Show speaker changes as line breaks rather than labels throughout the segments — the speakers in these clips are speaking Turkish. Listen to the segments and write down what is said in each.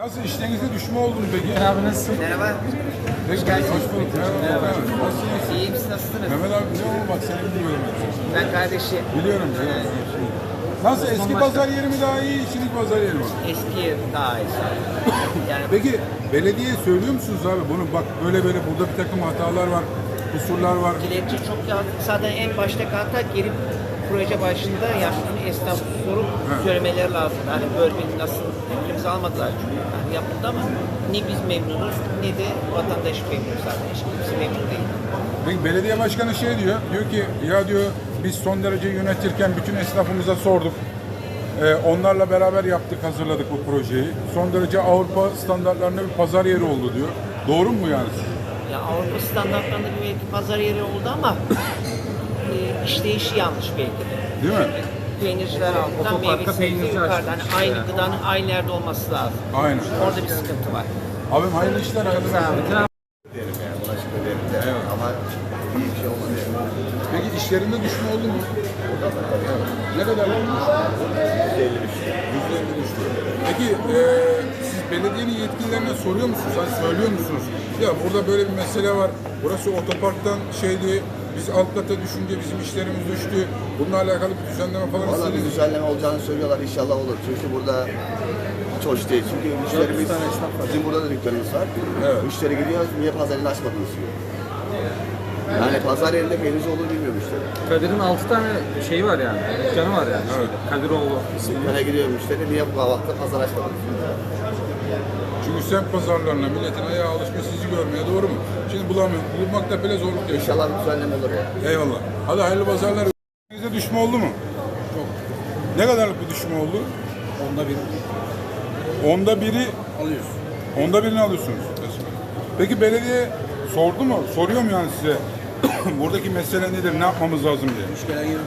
Nasıl işlerinizde düşme oldu peki?
Abi nasılsın?
Merhaba.
Peki, hoş bulduk. Merhaba. Nasılsınız?
İyiyim siz nasılsınız?
Mehmet abi biliyor musun? Bak seni biliyorum.
Ben kardeşi.
Biliyorum. biliyorum. Nasıl eski pazar yeri mi daha iyi, şimdiki pazar yeri mi?
Eski daha iyi. Yani
Peki belediye söylüyor musunuz abi bunu bak böyle böyle burada bir takım hatalar var, kusurlar var.
dilekçe çok yanlış. Zaten en başta hatta gelip proje başında yaşlı esnaf sorup söylemeleri lazım. Hani böyle bir nasıl fikrimizi almadılar çünkü. Yani yapıldı ama ne biz memnunuz ne de vatandaş memnun zaten. Hiç kimse memnun değil.
Peki belediye başkanı şey diyor, diyor ki ya diyor biz son derece yönetirken bütün esnafımıza sorduk. Ee, onlarla beraber yaptık, hazırladık bu projeyi. Son derece Avrupa standartlarında bir pazar yeri oldu diyor. Doğru mu yani?
Ya Avrupa standartlarında bir pazar yeri oldu ama işleyişi yanlış belki de.
Değil mi?
Peynirciler altından,
Otoparka
meyve sebze
peynirci
yukarıdan. Hani aynı gıdanın aynı yerde olması lazım.
Aynen.
Orada bir sıkıntı var.
Abim hayırlı işler. hayırlı işler.
derim yani bulaşık öderim de. Ama iyi bir şey olmadı.
Peki işlerinde düşme oldu mu? Ne kadar olmuş? %50 düştü. Peki e, siz belediyenin yetkililerine soruyor musunuz? Hani söylüyor musunuz? Ya burada böyle bir mesele var. Burası otoparktan şeydi. Biz alt kata düşünce bizim işlerimiz düştü. Bununla alakalı bir düzenleme falan
Valla bir
istediniz.
düzenleme olacağını söylüyorlar. İnşallah olur. Çünkü burada hiç hoş değil. Çünkü müşterimiz, bizim burada da dükkanımız var.
Evet.
Müşteri geliyor, niye pazar yerini açmadınız diyor. Yani pazar yerinde peynirci olur bilmiyor müşteri.
Kadir'in 6 tane şeyi var yani. Dükkanı var yani.
Evet.
Kadiroğlu ismi.
Dükkana gidiyor müşteri, niye bu kahvaltıda pazar açmadınız diyor.
Semt pazarlarına milletin ayağa alışmış sizi görmeye doğru mu? Şimdi bulamıyorum. Bulmakta bile zorluk yaşıyor.
İnşallah düzenleme olur ya.
Eyvallah. Hadi hayırlı pazarlar. Size düşme oldu mu? Çok. Ne kadarlık bir düşme oldu?
Onda bir
Onda biri
alıyoruz.
Onda birini alıyorsunuz. Peki belediye sordu mu? Soruyor mu yani size? Buradaki mesele nedir? Ne yapmamız lazım diye.
Müşkelen gibi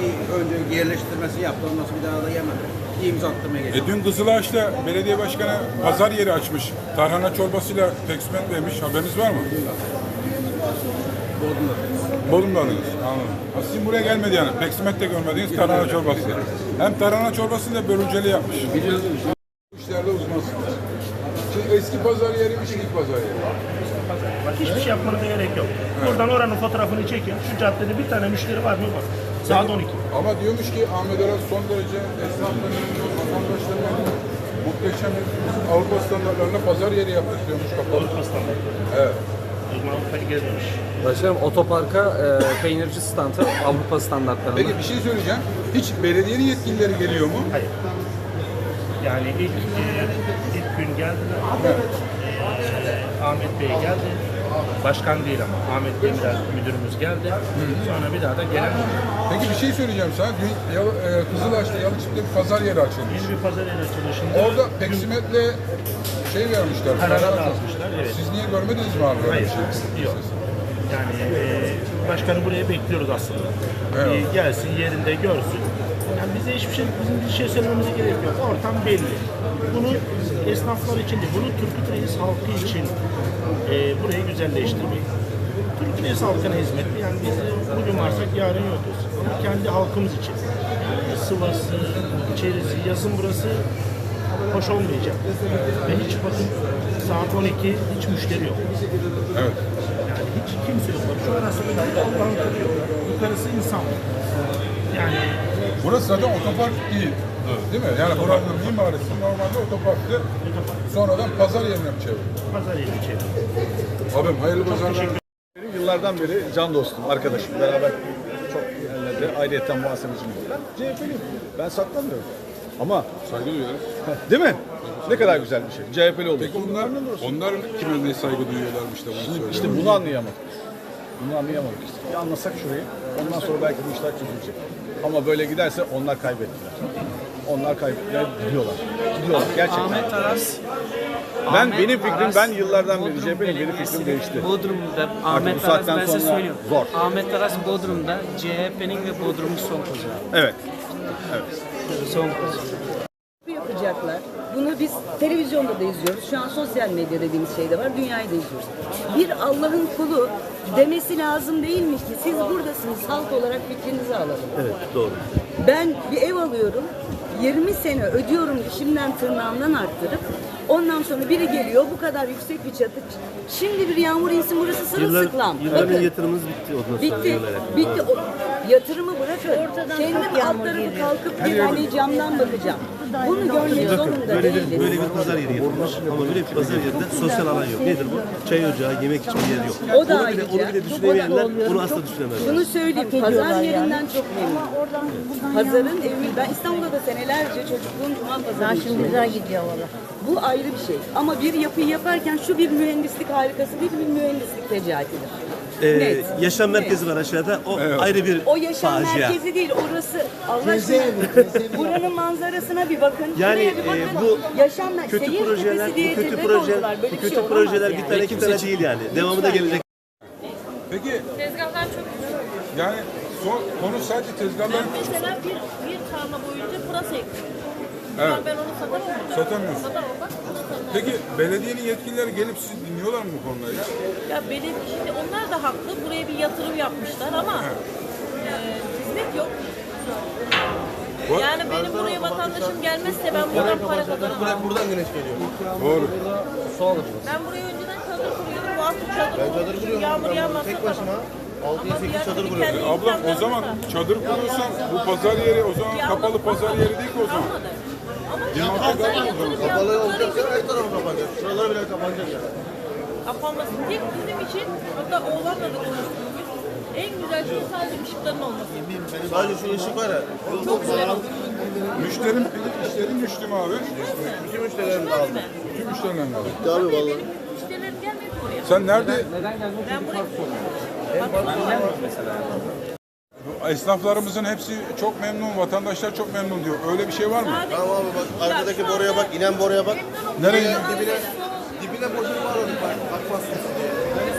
bir önce yerleştirmesi yaptı. Ondan sonra bir daha da yemedi. İmza attırmaya
E
geçti.
dün Kızılaş'ta belediye başkanı pazar yeri açmış. Tarhana çorbasıyla peksimet vermiş. Haberiniz var mı?
Bodrum'da.
Bodrum'da alıyoruz. Anladım. Ha, Sizin buraya gelmedi yani. Peksimet de görmediğiniz tarhana çorbası. Hem tarhana çorbasını da börülceli yapmış.
Biliyoruz
Bu işlerde uzmansınız. Şimdi eski pazar yeri mi, şimdiki pazar yeri?
Bak hiçbir şey yapmanıza gerek yok. Buradan oranın fotoğrafını çekin. Şu caddede bir tane müşteri var mı? Bak. Saat 12.
Ama diyormuş ki Ahmet Aras son derece esnafların, vatandaşların muhteşem Avrupa standartlarında pazar yeri yaptık diyormuş kapalı.
Avrupa standartı.
Evet.
Avrupa'yı gezmemiş.
Başkanım otoparka e, peynirci standı Avrupa standartlarında.
Peki bir şey söyleyeceğim. Hiç belediyenin yetkilileri geliyor mu?
Hayır. Yani ilk, e, ilk gün geldiler. E, Ahmet Bey geldi. Başkan değil ama Ahmet Demirel müdürümüz geldi. Sonra bir daha da gelen
Peki bir şey söyleyeceğim sana. Dün Yal- e, Kızılaş'ta Yalıçık'ta bir pazar yeri açılmış.
yeni bir pazar yeri açılışında
Orada peksimetle şey vermişler.
Karara
para-
yazmışlar, evet.
Siz niye görmediniz mi abi?
Hayır,
şey?
yok. Yani e, başkanı buraya bekliyoruz aslında.
Evet.
Gelsin yerinde görsün. Yani bize hiçbir şey, bizim bir şey söylememize gerek yok. Ortam belli. Bunu esnaflar için değil, bunu Turgut Reis halkı için e, burayı güzelleştirmek. Turgut Reis halkına hizmet. Yani biz bugün varsak yarın yokuz. Ama kendi halkımız için. Yani sıvası, içerisi, yazın burası hoş olmayacak. Ve hiç bakın saat 12 hiç müşteri yok.
Evet.
Yani hiç kimse yok. Şu arasında da Allah'ın. Yukarısı insan. Yani
Burası zaten otopark değil. Değil mi? Yani buranın mimarisi normalde otoparktı. Sonradan pazar yerine çevirdi.
pazar yeri içeri.
Abim hayırlı pazarlar.
Benim yıllardan beri can dostum, arkadaşım. Beraber çok yerlerde ayrıyeten muhasebeciyim. Ben CHP'liyim. Ben saklamıyorum. Ama
Saygı duyuyoruz.
değil mi? Ne kadar güzel bir şey. CHP'li oluyor.
Peki onlar, onlar kime ne saygı duyuyorlarmış da bunu söylüyor.
İşte bunu anlayamadık. Bunu anlayamadık işte. Bir anlasak şurayı. Ondan sonra belki bu işler çözülecek. Ama böyle giderse onlar kaybettiler. Onlar kaybettiler, gidiyorlar. Gidiyorlar gerçekten.
Ahmet Aras
Ben
Ahmet
benim fikrim
Aras,
ben yıllardan beri CHP'nin benim
Belediyesi
fikrim değişti.
Bodrum'da Ahmet Aras ben size söylüyorum.
zor.
Ahmet Aras Bodrum'da CHP'nin ve Bodrum'un son kozağı.
Evet.
Son kozağı.
yapacaklar. Bunu biz televizyonda da izliyoruz. Şu an sosyal medya dediğimiz şey de var. Dünyayı da izliyoruz. Bir Allah'ın kulu demesi lazım değil mi ki siz buradasınız halk olarak fikrinizi alalım. Evet doğru. Ben bir ev alıyorum. 20 sene ödüyorum dişimden tırnağımdan arttırıp Ondan sonra biri geliyor bu kadar yüksek bir çatı. Şimdi bir yağmur insin burası sırılsıklam. Bakın.
yatırımımız bitti ondan sonra
Bitti.
yıllar
Bitti. O, yatırımı bırakın. Kendim alt tarafı kalkıp bir hani camdan bakacağım. Bunu görmek zorunda değiliz.
Böyle bir pazar yeri yapılmış ama böyle bir pazar yerinde sosyal alan yok. Nedir bu? Çay ocağı, yemek içme yeri yok.
O da
onu bile,
ayrıca.
onu bile düşünemeyenler bunu asla düşünemezler.
Şunu söyleyeyim, pazar yerinden çok memnunum. Pazarın evi, ben İstanbul'da da senelerce çocukluğum cuma pazarı için.
güzel gidiyor valla.
Bu ayrı bir şey. Ama bir yapıyı yaparken şu bir mühendislik harikası değil, bir mühendislik fecaatidir.
Ee,
Net.
yaşam merkezi var aşağıda. O ayrı bir
O yaşam
facia.
merkezi değil, orası Allah aşkına. Buranın manzarasına bir bakın.
Yani,
Şuraya bir
e,
bakın.
bu
yaşam mer-
Kötü
Seyir
projeler,
tepesi
bu kötü
tepe
projeler.
Böyle
bu
bir şey
kötü
olamaz
projeler
yani.
bir tane iki tane değil yani. Devamı da gelecek.
Peki
Tezgahlar çok güzel.
yani son, konu sadece tezgahların
Mesela bir, bir tarla boyunca pırasa ektim.
Evet.
Ben onu satamıyorum.
Satamıyorsun.
Satamam bak.
Peki belediyenin yetkilileri gelip sizi dinliyorlar mı bu konuda ya?
Ya benim şimdi onlar da haklı. Buraya bir yatırım yapmışlar ama e, hizmet yok.
Bu-
Yani benim buraya vatandaşım gelmezse ben buradan para kazanamam.
Buradan güneş geliyor.
Doğru.
Ben buraya önceden çadır kuruyordum. Bu hafta çadır Ben çadır kuruyorum. Yağmur yağmazsa tek başıma 6-8 çadır kuruyorum.
Ablam o zaman çadır kurursan bu pazar yeri o zaman kapalı pazar yeri değil ki o zaman. Zaman.
Kapalı olacaksa her tarafı kapanacak. Şuraları bile kapanacak yani.
Kapanması tek bizim için hatta oğlanla da konuştuk. En güzel şey sadece ışıkların olması.
Sadece şu ışık var ya.
Çok güzel oldu.
Müşterim, müşterim düştü mü abi?
Bütün müşterilerim de aldı.
Bütün müşterilerin aldı.
Abi vallahi.
Müşterilerim gelmiyor ki oraya.
Sen nerede?
Ben buraya
Bu Esnaflarımızın hepsi çok memnun, vatandaşlar çok memnun diyor. Öyle bir şey var mı?
Tamam abi bak arkadaki boruya bak, inen boruya bak.
Nereye?
Dibine, dibine boşluk var orada bak. Akmazsın diye.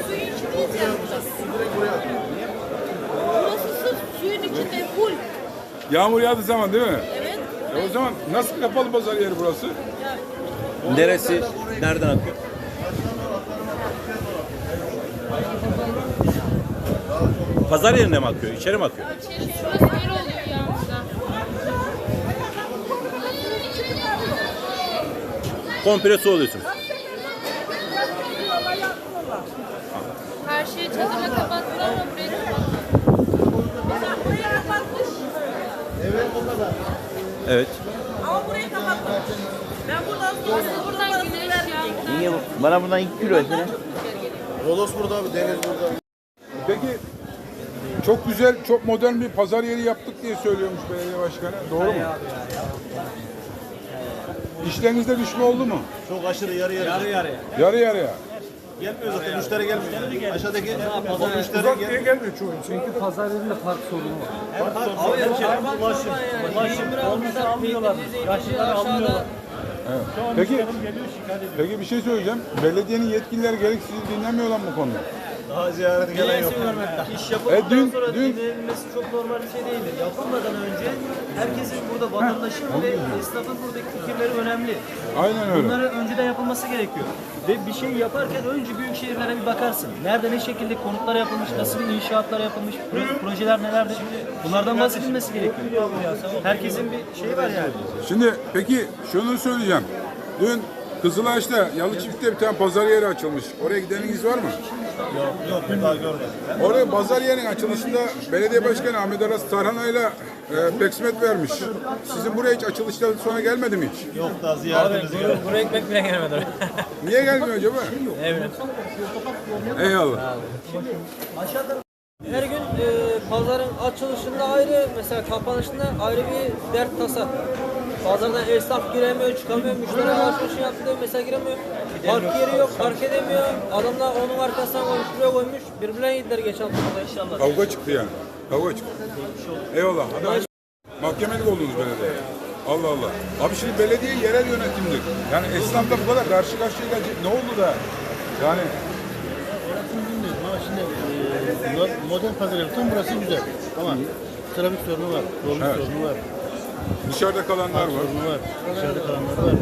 suyun içinde olacağız burası. Burası sırf suyun içinde full.
Yağmur yağdığı zaman değil mi?
Evet.
E o zaman nasıl kapalı pazar yeri burası?
Neresi? Nereden akıyor? Pazar yerine mi akıyor? İçeri mi akıyor?
Şurası bir oluyor yağmurda.
Komple su alıyorsunuz.
Her şeyi çadırla kapattılar ama burayı kapattılar.
Evet.
ama burayı kapatmamış. Ben buradan sonra buradan güneş yağmurdan.
Niye bu? Bana buradan 2 kilo etsene. Rodos burada abi, deniz burada.
Peki çok güzel, çok modern bir pazar yeri yaptık diye söylüyormuş belediye başkanı. Doğru mu? İşlerinizde düşme oldu mu?
Çok aşırı yarı yarı. Yarı yarı.
Yarı yarıya.
Gelmiyor zaten, müşteri gelmiyor. Aşağıdaki o müşteri
Uzak diye gelmiyor çoğu. Çünkü
Pazar yerinde park sorunu var.
Peki, peki bir şey söyleyeceğim. Belediyenin yetkilileri gerek sizi dinlemiyorlar mı bu konuda?
Daha ziyarete gelen yok.
İş
E
yapıldıktan
dün,
sonra
dün
dinlenilmesi çok normal bir şey değildir. Yapılmadan önce herkesin burada vatandaşın ve esnafın buradaki fikirleri önemli.
aynen öyle.
Bunları önceden yapılması gerekiyor. Ve bir şey yaparken önce büyük şehirlere bir bakarsın. Nerede ne şekilde konutlar yapılmış, nasıl bir inşaatlar yapılmış, proje- projeler nelerdir. Bunlardan bahsedilmesi gerekiyor. Herkesin bir şeyi var yani.
Şimdi peki şunu söyleyeceğim. Dün Kızılaş'ta Yalı Çift'te bir tane pazar yeri açılmış. Oraya gideniniz var mı?
Yok, yok daha görmedim.
Oraya pazar yerinin açılışında belediye başkanı Ahmet Aras Tarhana'yla e, peksimet vermiş. Sizin buraya hiç açılıştan sonra gelmedi mi hiç?
Yok daha ziyaretimiz geldi.
Buraya ekmek bile gelmedi.
Niye gelmiyor acaba?
evet.
Eyvallah.
Her gün e, pazarın açılışında ayrı, mesela kapanışında ayrı bir dert tasa. Pazardan esnaf giremiyor, çıkamıyor, müşteri alışverişi yaptı, mesela giremiyor. Park yeri yok, park edemiyor. Adamlar onun arkasına koymuş, buraya koymuş. Birbirine yediler geçen hafta inşallah.
Kavga çıktı yani. Kavga çıktı. Eyvallah. Hadi. Mahkemelik oldunuz belediye. Allah Allah. Abi şimdi belediye yerel yönetimdir. Yani esnafla bu kadar karşı karşıya gelecek ne oldu da? Yani
bilmiyorum ama şimdi e, modern pazar yaptım burası güzel. Ama trafik sorunu var, dolmuş
Evet.
sorunu var,
dışarıda kalanlar var.
sorunu var, dışarıda kalanlar var.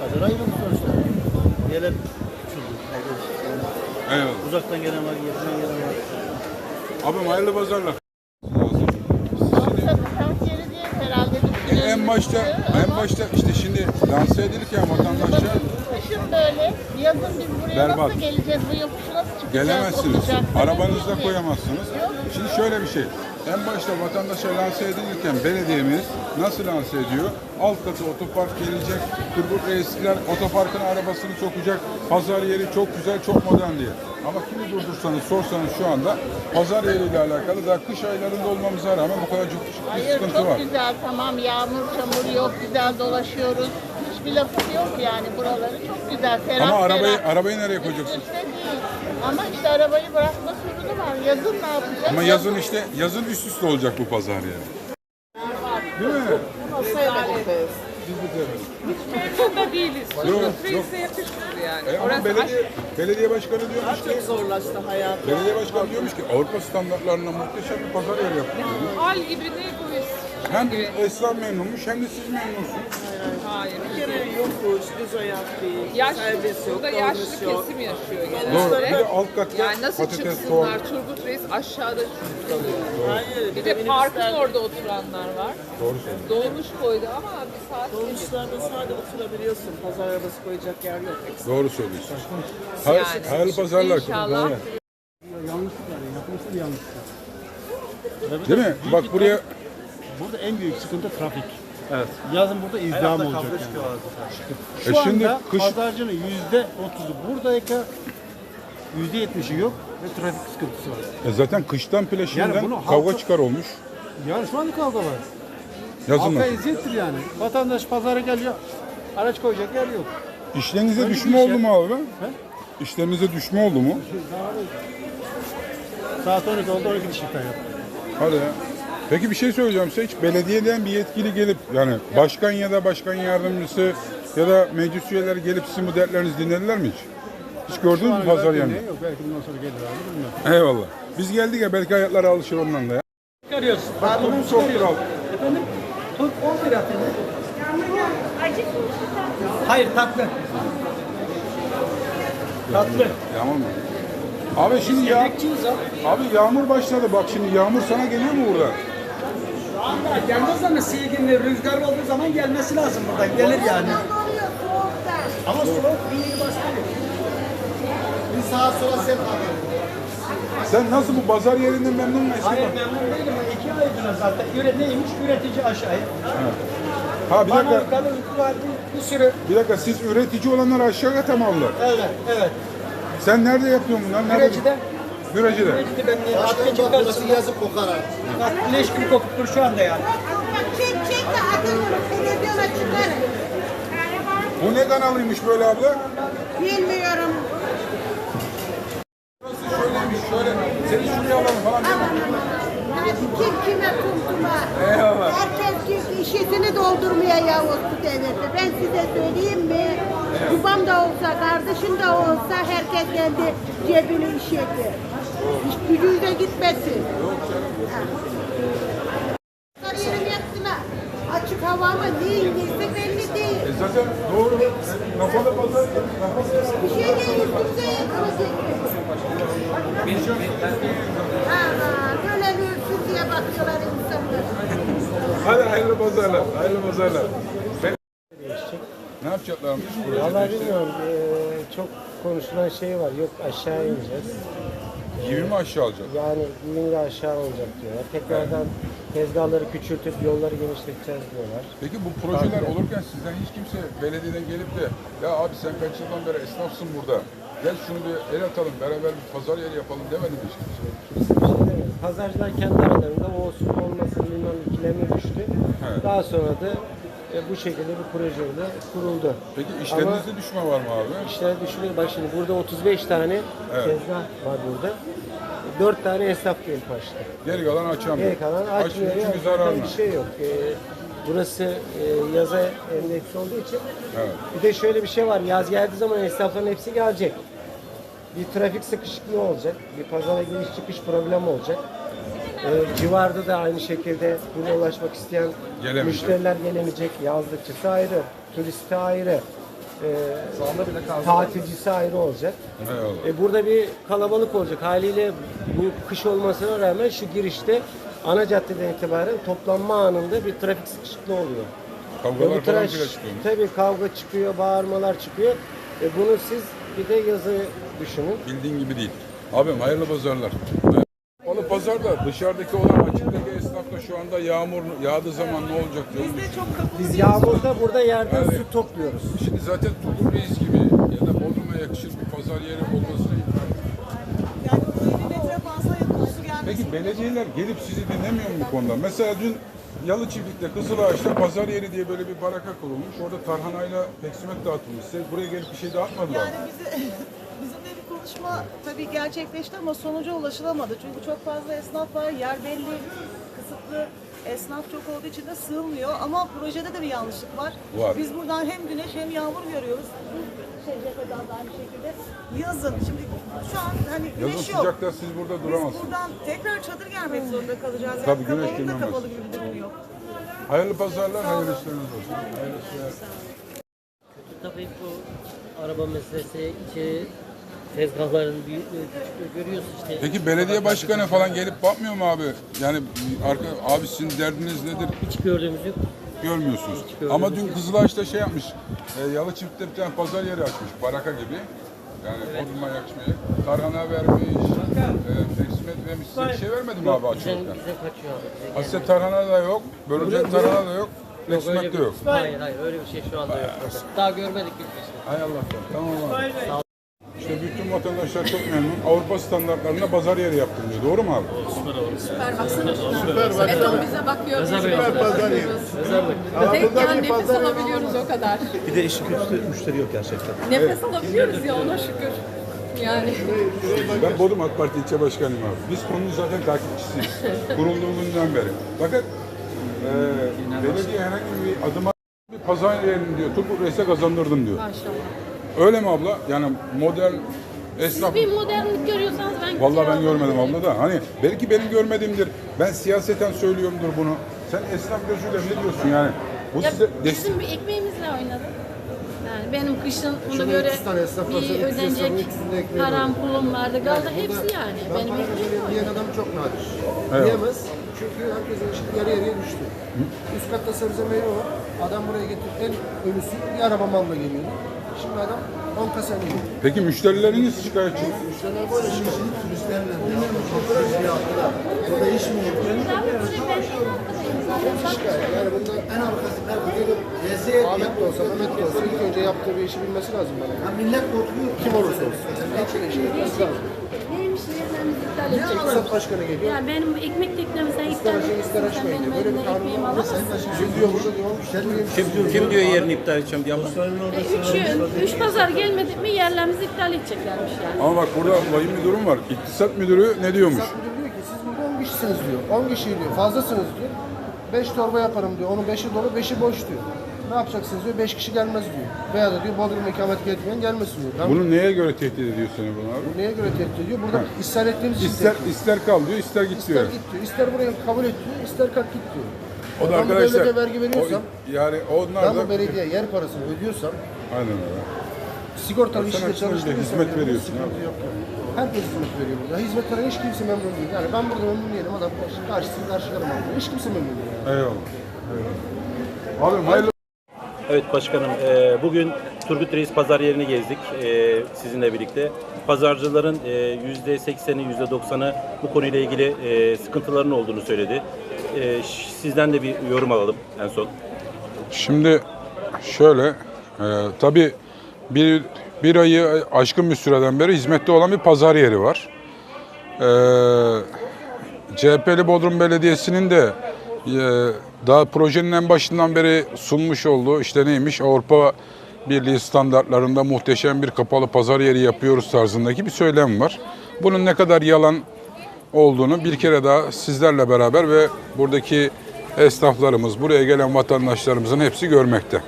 Pazar ayrıldı sonuçta. Küçüldü.
Eyvallah.
Uzaktan gelen var, yakından gelen var.
Abim hayırlı pazarlar.
herhalde
En başta, en başta işte şimdi lanse edilirken vatandaşça
Yazın biz buraya
Berbat.
nasıl geleceğiz? Bu yokuşu nasıl çıkacağız?
Gelemezsiniz.
Oturacak.
Arabanızda
Yok.
koyamazsınız. Şimdi şöyle bir şey. En başta vatandaşa lanse edilirken belediyemiz nasıl lanse ediyor? Alt katı otopark gelecek, Turgut Reisler otoparkın arabasını sokacak, pazar yeri çok güzel, çok modern diye. Ama kimi durdursanız, sorsanız şu anda pazar yeriyle alakalı daha kış aylarında olmamıza rağmen bu kadar çok bir
Hayır
sıkıntı
çok
var.
güzel tamam yağmur çamur yok güzel dolaşıyoruz. Hiçbir lafım yok yani buraları çok güzel. Ferah
Ama arabayı
ferah.
arabayı nereye koyacaksın?
Üst üste değil. Ama işte arabayı bırakma sorunu var. Yazın ne yapacağız?
Ama yazın işte yazın üst üste olacak bu pazar yeri. Değil mi? Biz bu tarafa.
Memnun da değiliz.
Yok, yok.
Reis'e yakışmıyor yani.
E ama
Orası
belediye, belediye başkanı diyormuş ki,
zorlaştı hayat.
belediye başkanı diyormuş ki Avrupa standartlarına muhteşem bir pazar yeri yaptık.
Hal gibi ne egoist.
Hem esnaf memnunmuş hem de siz memnunsunuz.
Hayır.
Bir kere yokuş, düz ayak değil,
Yaşlı,
servis yok,
burada yaşlı
dolmuş yok.
kesim yaşıyor
Doğru. Bir de alt katta
Yani nasıl
patates,
çıksınlar?
soğan.
Turgut Reis aşağıda çocuk kalıyor.
Hayır,
Bir de parkın orada oturanlar var.
Doğru söylüyorsun.
Dolmuş koydu ama bir saat
Dolmuşlarda sadece oturabiliyorsun. Pazar arabası koyacak yer yok.
Doğru söylüyorsun. Hayırlı,
Yani
hayırlı pazarlar.
İnşallah.
Yanlışlık var, yapılmıştır yanlışlıkla.
Değil mi? Bak buraya
Burada en büyük sıkıntı trafik. Evet. Yazın burada izdiham olacak yani. Şu
E şimdi
anda
kış-
pazarcının yüzde otuzu buradayken yüzde yetmişi yok ve trafik sıkıntısı var.
e zaten kıştan peşinden
Yani bunu halka-
kavga çıkar olmuş.
Yani şu anda kavga var.
Yazın
Halka
nasıl?
eziyettir yani. Vatandaş pazara geliyor, araç koyacak yer yok.
İşlerinize
bir
düşme oldu
ya.
mu abi?
He?
İşlerinize düşme oldu mu?
Saat 12 oldu 12 dişlikten yaptı.
Hadi ya. Peki bir şey söyleyeceğim size. Hiç belediyeden bir yetkili gelip yani başkan ya da başkan yardımcısı ya da meclis üyeleri gelip sizin bu dertlerinizi dinlediler mi hiç? Hiç gördünüz mü pazar yerinde?
Yok belki bundan sonra gelir abi bilmiyorum.
Eyvallah. Biz geldik ya belki hayatlara alışır ondan da ya.
Çıkarıyoruz.
Bak bugün çok lira.
Efendim? Tut 10 lira Hayır tatlı. Tatlı.
Yağmur mu? Abi şimdi ya, abi yağmur başladı. Bak şimdi yağmur sana geliyor mu burada?
Gelmez ama silginli, rüzgar olduğu zaman gelmesi lazım buradan. Gelir yani. Ama soğuk bir yeri başka bir. Bir saat sonra sen
Sen nasıl bu pazar yerinden memnun musun?
Hayır memnun değilim. İki aydır zaten. Üret, neymiş? Üretici aşağıya.
Ha bir
Bana
dakika.
var bir sürü.
Bir dakika siz üretici olanlar aşağı kata mı aldılar?
Evet, evet.
Sen nerede yapıyorsun bunları? Nerede?
Gürecide.
Gürecide.
Ben atlıcı karşısında. yazıp kokar. Leş gibi kokup dur şu anda yani.
Çek çek de televizyona çıkarın.
Bu ne kanalıymış böyle abla?
Bilmiyorum.
Burası şöyleymiş şöyle. Seni şuraya alalım falan mi?
Hadi kim kime kumtuma.
Eyvallah.
Herkes işini doldurmaya yavuz bu devirde. Ben size söyleyeyim mi? Babam da olsa, kardeşin de olsa herkes kendi cebini işledi. Hiç gücünüze gitmesin. Her yerin hepsine açık hava mı değil neyse belli değil.
E zaten doğru. Kapalı pazar.
Bir şey değil üstümüze yetmeyecek. Aman böyle ölsün diye bakıyorlar insanlar.
Hadi hayırlı pazarlar. Hayırlı pazarlar. Yapacaklarmış buraya?
Vallahi bilmiyorum. Ee, çok konuşulan şey var. Yok aşağı ineceğiz.
Gibi mi aşağı alacak?
Yani iyimli aşağı olacak diyorlar. Tekrardan tezgahları küçültüp yolları genişleteceğiz diyorlar.
Peki bu projeler
Farklı.
olurken sizden hiç kimse belediyeden gelip de ya abi sen kaç yıldan beri esnafsın burada. Gel şunu bir el atalım beraber bir pazar yeri yapalım demedi mi hiç kimse?
Pazarcılar kendi aralarında o olsun olmasın bilmem ikileme düştü.
Evet.
Daha sonra da e, bu şekilde bir projeyle kuruldu.
Peki işlerinizde düşme var mı abi?
İşler düşünüyor. Bak şimdi burada 35 tane
Evet.
tezgah var burada. 4 tane esnaf gelip açtı.
Geri kalan açamıyor.
Geri kalan
Aç
açmıyor.
çünkü
Yani
zararlı.
bir şey yok. Ee, burası e, yaza endeksi olduğu için
Evet.
bir de şöyle bir şey var. Yaz geldiği zaman esnafların hepsi gelecek. Bir trafik sıkışıklığı olacak. Bir pazara giriş çıkış problemi olacak. Ee, civarda da aynı şekilde buraya ulaşmak isteyen
Gelemeyecek.
müşteriler gelemeyecek. Yazlıkçısı ayrı, turisti ayrı. Ee, tatilcisi ayrı olacak.
Eyvallah.
E, burada bir kalabalık olacak. Haliyle bu kış olmasına rağmen şu girişte ana caddeden itibaren toplanma anında bir trafik sıkışıklığı oluyor.
Kavgalar
bu
falan çıkıyor.
Tabii kavga çıkıyor, bağırmalar çıkıyor. E bunu siz bir de yazı düşünün.
Bildiğin gibi değil. Abim hayırlı pazarlar. Pazarda dışarıdaki olan açıktaki esnafla şu anda yağmur yağdığı zaman ne olacak diye. Biz de çok
Biz yağmurda burada yerden su topluyoruz.
Şimdi zaten Tukur Reis gibi ya da Bodrum'a yakışır bir pazar yeri olmasına imkan yok. Peki belediyeler gelip sizi dinlemiyor mu bu konuda? Mesela dün Yalı Çiftlik'te Kızılağaç'ta pazar yeri diye böyle bir baraka kurulmuş. Orada tarhanayla peksimet dağıtılmış. Size buraya gelip bir şey dağıtmadılar. mı?
Yani bize, bizimle bir konuşma tabii gerçekleşti ama sonuca ulaşılamadı. Çünkü çok fazla esnaf var, yer belli, kısıtlı. Esnaf çok olduğu için de sığılmıyor ama projede de bir yanlışlık var.
Var.
Biz buradan hem güneş hem yağmur görüyoruz. Şey aynı şekilde. Yazın, şimdi şu an hani güneş
Yazın
yok.
sıcakta siz burada
Biz
duramazsınız.
buradan tekrar çadır gelmek zorunda kalacağız. Yani
Tabii, güneş
kapalı da
girmemez.
kapalı gibi bir durum yok.
Hayırlı pazarlar, hayırlı işleriniz olsun. Hayırlı işler.
Tabii bu araba meselesi, içeri tezgahların büyüklüğü, küçüklüğü görüyorsun işte.
Peki belediye başkanı falan gelip bakmıyor mu abi? Yani arka, abi sizin derdiniz nedir?
Hiç gördüğümüz yok.
Görmüyorsunuz. Ama dün
yok.
Kızılaş'ta şey yapmış. E, Yalı Çift'te bir tane pazar yeri açmış. Baraka gibi. Yani Bodrum'a yakışmayı. Tarhana vermiş. E, peksimet vermiş. Size bir şey vermedi mi abi
Yok,
açılırken?
bizden kaçıyor abi. bize gelmiyor.
tarhana da yok. Börülcek tarhana da yok.
öyle
Peksimet de
bir-
yok.
Hayır hayır öyle bir şey şu anda yok. Daha görmedik biz şey.
Hay Allah. Tamam abi. Vatandaşlar çok memnun. Avrupa standartlarında pazar yeri yaptım diyor. Doğru mu abi?
Süper baksana.
Süper baksana.
Beton bize bakıyor. biz
Süper
bakıyoruz.
pazar yeri.
Tek yani nefes alabiliyoruz o kadar.
Bir de işi kötü müşteri yok gerçekten.
Nefes alabiliyoruz ya ona şükür. Yani.
Ben Bodrum AK Parti ilçe başkanıyım abi. Biz konunun zaten takipçisiyiz. Kurulduğu günden beri. Fakat e, belediye herhangi bir adıma bir pazar yerini diyor. Turgut Reis'e kazandırdım diyor.
Maşallah.
Öyle mi abla? Yani esnaf...
Siz bir modernlik görüyorsanız ben
Vallahi ben görmedim abla da. Hani belki benim görmediğimdir. Ben siyaseten söylüyorumdur bunu. Sen esnaf gözüyle ne diyorsun yani? Bu
Ya
size destek...
bizim bir ekmeğimizle oynadık. Yani benim kışın ona
Şurada
göre
300 tane esnaf varsa
bir
300
ödenecek
esnafın ikisinde ekmeği
param
var.
pulum vardı. Kaldı
Yani
hepsi
burada
yani.
Ben
Benim
para
ekmeğim
kazanıyorum diyen adam çok nadir.
Evet.
Diyemez. Çünkü herkesin işi yarı yarıya düştü. Üst katta sebze meyve var. Adam buraya getirip en ölüsü bir araba malla geliyordu. Şimdi adam 10 kasa.
Peki müşterileriniz şikayetçi mi?
Müşteriler böyle şimdi turistlerle. Bunlar müşteriler şey yaptılar. Burada iş mi yapıyor? Şikayet. Yani bunda en arkası Ahmet de olsa, Mehmet de olsa ilk önce yaptığı bir işi bilmesi lazım bana. millet korkuyor. Kim olursa olsun. Çok işi bilmesi lazım.
Benim işlerimizi iptal
Ne
edeceksin.
alsat başkanı geliyor?
Ya benim ekmek teknemi sen
İster
iptal
ister
edeceksin. Sen
açmayın
benim
diyor. Böyle bir
elimden
kanun
ekmeğimi
var.
alamazsın.
Kim diyor burada diyor. Müşteri
Kim, kim diyor yerini iptal edeceğim diye.
E, üç, üç pazar gelmedik mi yerlerimizi iptal edeceklermiş yani.
Ama bak burada vahim bir durum var. İktisat müdürü ne diyormuş?
İktisat müdürü diyor ki siz burada 10 kişisiniz diyor. 10 kişi diyor. Fazlasınız diyor. 5 torba yaparım diyor. Onun 5'i dolu 5'i boş diyor. Ne yapacaksınız diyor. 5 kişi gelmez diyor. Veya da diyor Bodrum ikamet etmeyen gelmesin diyor. Ben
Bunu neye göre tehdit ediyor seni bunu abi?
neye göre tehdit ediyor? Burada
Ha.
ısrar ettiğimiz için
İster,
tehdit.
ister kal diyor, ister git
İster
diyor.
git diyor. İster burayı kabul et diyor. ister kalk git diyor.
O da
ben bu
arkadaşlar,
devlete vergi veriyorsam,
o- yani onlar
ben
da...
bu belediye yer parasını ödüyorsam,
Aynen öyle.
sigortalı
Sen
işte çalıştırıyorsam,
hizmet
yani
veriyorsun
sıkıntı
abi.
yok yani. Herkes hizmet veriyor burada. Hizmet veren hiç kimse memnun değil. Yani ben burada memnun değilim. Adam karşısını karşılarım. abi. Hiç kimse memnun değil. Yani.
Eyvallah. Eyvallah. Abim hayırlı
Evet başkanım, e, bugün Turgut Reis pazar yerini gezdik e, sizinle birlikte. Pazarcıların e, %80'i, %90'ı bu konuyla ilgili e, sıkıntıların olduğunu söyledi. E, sizden de bir yorum alalım en son.
Şimdi şöyle, e, tabii bir, bir ayı aşkın bir süreden beri hizmette olan bir pazar yeri var. E, CHP'li Bodrum Belediyesi'nin de daha projenin en başından beri sunmuş olduğu işte neymiş Avrupa Birliği standartlarında muhteşem bir kapalı pazar yeri yapıyoruz tarzındaki bir söylem var. Bunun ne kadar yalan olduğunu bir kere daha sizlerle beraber ve buradaki esnaflarımız, buraya gelen vatandaşlarımızın hepsi görmekte.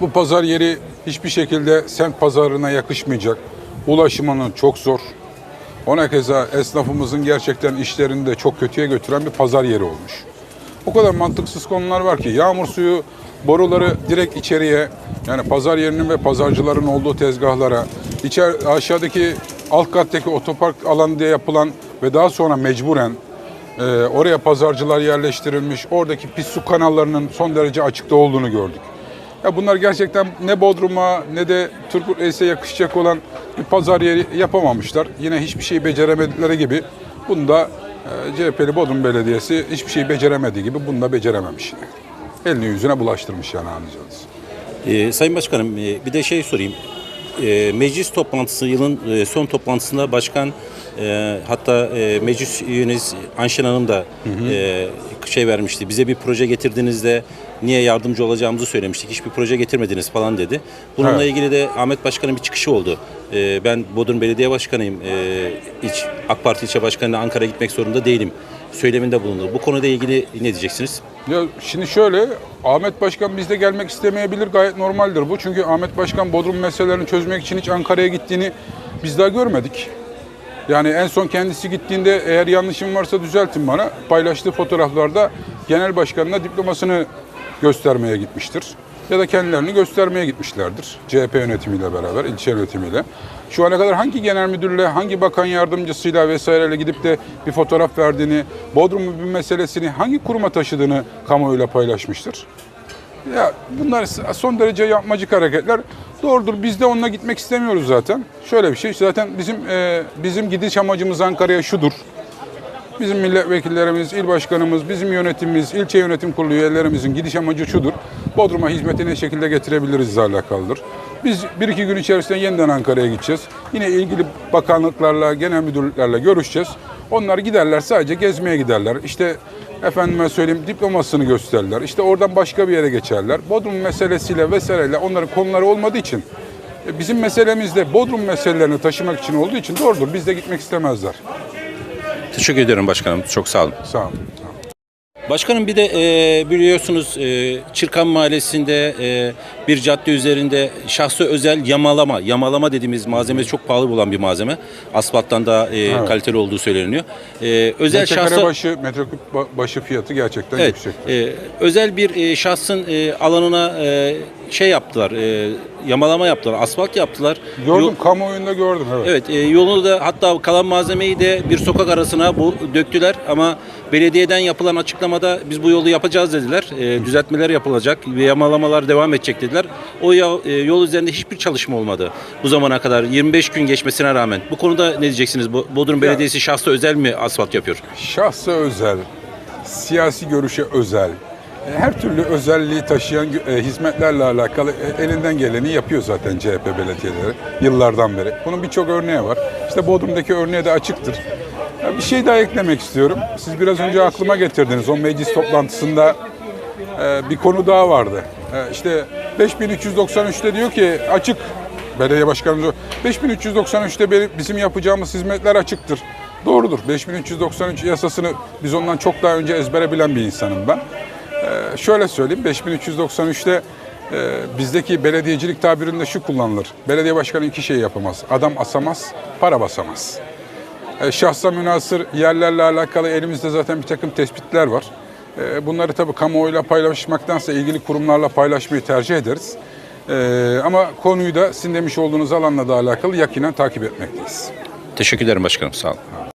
Bu pazar yeri hiçbir şekilde semt pazarına yakışmayacak. Ulaşımının çok zor. Ona keza esnafımızın gerçekten işlerini de çok kötüye götüren bir pazar yeri olmuş. O kadar mantıksız konular var ki yağmur suyu boruları direkt içeriye yani pazar yerinin ve pazarcıların olduğu tezgahlara, içer aşağıdaki alt kattaki otopark alanında yapılan ve daha sonra mecburen e, oraya pazarcılar yerleştirilmiş. Oradaki pis su kanallarının son derece açıkta olduğunu gördük. Ya bunlar gerçekten ne Bodrum'a ne de Turgut Reis'e yakışacak olan bir pazar yeri yapamamışlar. Yine hiçbir şey beceremedikleri gibi bunda e, CHP'li Bodrum Belediyesi hiçbir şey beceremediği gibi bunu da becerememiş. Elini yüzüne bulaştırmış yani anlayacağınız.
Ee, Sayın Başkanım e, bir de şey sorayım. Ee, meclis toplantısı yılın e, son toplantısında başkan e, hatta e, meclis üyeniz Ayşen Hanım da e, şey vermişti. Bize bir proje getirdiğinizde niye yardımcı olacağımızı söylemiştik. Hiçbir proje getirmediniz falan dedi. Bununla
Evet.
ilgili de Ahmet Başkan'ın bir çıkışı oldu. E, ben Bodrum Belediye Başkanıyım. E, iç, AK Parti ilçe başkanına Ankara'ya gitmek zorunda değilim. Söyleminde bulundu. Bu konuyla ilgili ne diyeceksiniz?
Ya şimdi şöyle, Ahmet Başkan bizde gelmek istemeyebilir gayet normaldir bu. Çünkü Ahmet Başkan Bodrum meselelerini çözmek için hiç Ankara'ya gittiğini biz daha görmedik. Yani en son kendisi gittiğinde eğer yanlışım varsa düzeltin bana. Paylaştığı fotoğraflarda genel başkanına diplomasını göstermeye gitmiştir. Ya da kendilerini göstermeye gitmişlerdir. CHP yönetimiyle beraber, ilçe yönetimiyle. Şu ana kadar hangi genel müdürle, hangi bakan yardımcısıyla vesaireyle gidip de bir fotoğraf verdiğini, Bodrum'un bir meselesini hangi kuruma taşıdığını kamuoyuyla paylaşmıştır? Ya bunlar son derece yapmacık hareketler. Doğrudur biz de onunla gitmek istemiyoruz zaten. Şöyle bir şey zaten bizim e, bizim gidiş amacımız Ankara'ya şudur. Bizim milletvekillerimiz, il başkanımız, bizim yönetimimiz, ilçe yönetim kurulu üyelerimizin gidiş amacı şudur. Bodrum'a hizmeti ne şekilde getirebiliriz alakalıdır. Biz bir iki gün içerisinde yeniden Ankara'ya gideceğiz. Yine ilgili bakanlıklarla, genel müdürlüklerle görüşeceğiz. Onlar giderler sadece gezmeye giderler. İşte efendime söyleyeyim diplomasını gösterirler. İşte oradan başka bir yere geçerler. Bodrum meselesiyle vesaireyle onların konuları olmadığı için e, bizim meselemiz de Bodrum meselelerini taşımak için olduğu için doğrudur. Biz de gitmek istemezler.
Teşekkür ederim başkanım. Çok sağ olun.
Sağ olun.
Başkanım bir de e, biliyorsunuz e, Çırkan Mahallesi'nde e, bir cadde üzerinde şahsı özel yamalama, yamalama dediğimiz malzeme çok pahalı olan bir malzeme. Asfalttan da e,
Evet.
kaliteli olduğu söyleniyor. E, özel
Metrekare
şahsa
başı, metreküp ba- başı fiyatı gerçekten
Evet,
yüksek.
e, özel bir e, şahsın e, alanına e, şey yaptılar, e, yamalama yaptılar, asfalt yaptılar.
Gördüm,
Yol-
kamuoyunda gördüm. Evet.
Evet, e, yolu da hatta kalan malzemeyi de bir sokak arasına bu döktüler ama belediyeden yapılan açıklamada biz bu yolu yapacağız dediler. E, düzeltmeler yapılacak ve yamalamalar devam edecek dediler. O ya- e, yol üzerinde hiçbir çalışma olmadı bu zamana kadar 25 gün geçmesine rağmen. Bu konuda ne diyeceksiniz? Bo- Bodrum Belediyesi şahsa özel mi asfalt yapıyor?
Şahsa özel, siyasi görüşe özel, her türlü özelliği taşıyan e, hizmetlerle alakalı e, elinden geleni yapıyor zaten CHP belediyeleri yıllardan beri. Bunun birçok örneği var. İşte Bodrum'daki örneği de açıktır. Bir şey daha eklemek istiyorum. Siz biraz önce aklıma getirdiniz. O meclis toplantısında e, bir konu daha vardı. E, işte 5393'te diyor ki açık belediye başkanımız o, 5393'te be- bizim yapacağımız hizmetler açıktır. Doğrudur. 5393 yasasını biz ondan çok daha önce ezbere bilen bir insanım ben. E, şöyle söyleyeyim 5393'te e, bizdeki belediyecilik tabirinde şu kullanılır. Belediye başkanı iki şey yapamaz. Adam asamaz, para basamaz. E, şahsa münasır yerlerle alakalı elimizde zaten bir takım tespitler var. E, bunları tabii kamuoyuyla paylaşmaktansa ilgili kurumlarla paylaşmayı tercih ederiz. E, ama konuyu da sizin demiş olduğunuz alanla da alakalı yakinen takip etmekteyiz.
Teşekkür ederim başkanım. Sağ olun.